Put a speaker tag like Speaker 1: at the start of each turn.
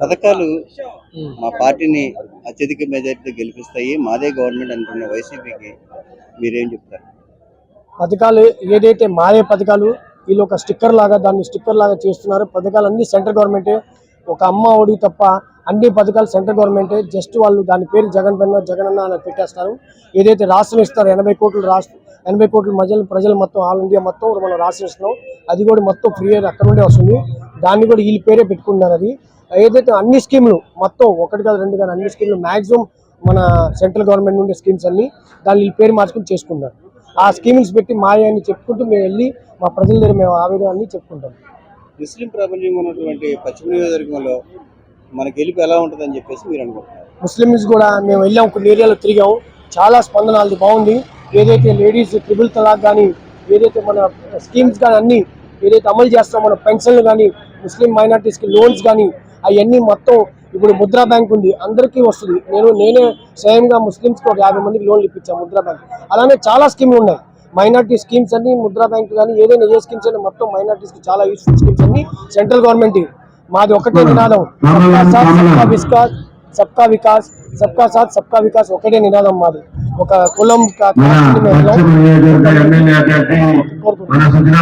Speaker 1: పథకాలు మా పార్టీని అత్యధిక మెజార్టీతో గెలిపిస్తాయి. మాదే గవర్నమెంట్ అంటున్న వైసీపీకి మీరేం చెప్తారు?
Speaker 2: పథకాలు ఏదైతే మాదే పథకాలు వీళ్ళు ఒక స్టిక్కర్ లాగా దాన్ని స్టిక్కర్ లాగా చేస్తున్నారు. పథకాలు అన్ని సెంట్రల్ గవర్నమెంటే. ఒక అమ్మ ఒడి తప్ప అన్ని పథకాలు సెంట్రల్ గవర్నమెంటే. జస్ట్ వాళ్ళు దాని పేరు జగన్ పెన్న జగన్ అన్న అని పెట్టేస్తారు. ఏదైతే రాష్ట్రం ఇస్తారు ఎనభై కోట్లు రాష్ట్రం ఎనభై కోట్ల మధ్యలో ప్రజలు మొత్తం ఆల్ ఇండియా మొత్తం మనం రాష్ట్రం ఇస్తున్నాం. అది కూడా మొత్తం ఫ్రీ అక్కడ నుండే వస్తుంది. దాన్ని కూడా వీళ్ళ పేరే పెట్టుకున్నారు అది. ఏదైతే అన్ని స్కీములు మొత్తం ఒకటి కాదు రెండు కాదు అన్ని స్కీములు మాక్సిమం మన సెంట్రల్ గవర్నమెంట్ నుండి స్కీమ్స్ అన్ని దాన్ని వీళ్ళ పేరు మార్చుకుని చేసుకుంటారు ఆ స్కీమ్స్ పెట్టి మాయ అని చెప్పుకుంటూ మేము వెళ్ళి మా ప్రజల దగ్గర మేము ఆవేదన అన్ని చెప్పుకుంటాం.
Speaker 1: ముస్లిం ప్రాబల్యం ఉన్నటువంటి పశ్చిమ నియోజకవర్గంలో మన గెలుపు ఎలా ఉంటుందని చెప్పేసి మీరు అనుకుంటున్నారు?
Speaker 2: ముస్లిమ్స్ కూడా మేము వెళ్ళాం కొన్ని ఏరియాలో తిరిగాం. చాలా స్పందన అది బాగుంది. ఏదైతే లేడీస్ ట్రిపుల్ తలాక్ కానీ ఏదైతే మన స్కీమ్స్ కానీ అన్ని ఏదైతే అమలు చేస్తాం మన పెన్షన్లు కానీ ముస్లిం మైనార్టీస్కి లోన్స్ కానీ అవన్నీ మొత్తం ఇప్పుడు ముద్రా బ్యాంక్ ఉంది అందరికీ వస్తుంది. నేను నేనే స్వయంగా ముస్లిమ్స్కి ఒక యాభై మందికి లోన్లు ఇప్పించాను ముద్రా బ్యాంక్. అలానే చాలా స్కీమ్లు ఉన్నాయి. మైనార్టీ స్కీమ్స్ అన్ని ముద్రా బ్యాంక్ కానీ ఏదైనా ఏ స్కీమ్స్ అయినా మొత్తం మైనార్టీస్కి చాలా యూస్ఫుల్ స్కీమ్స్ అన్ని సెంట్రల్ గవర్నమెంట్ మాది ఒకటే నినాదం. సబ్కా సాత్ సబ్కా వికాస్ సబ్కా వికాస్ సబ్కా సాత్ సబ్కా వికాస్ ఒకటే నినాదం మాది. ఒక కులం కోరుకుంటున్నాం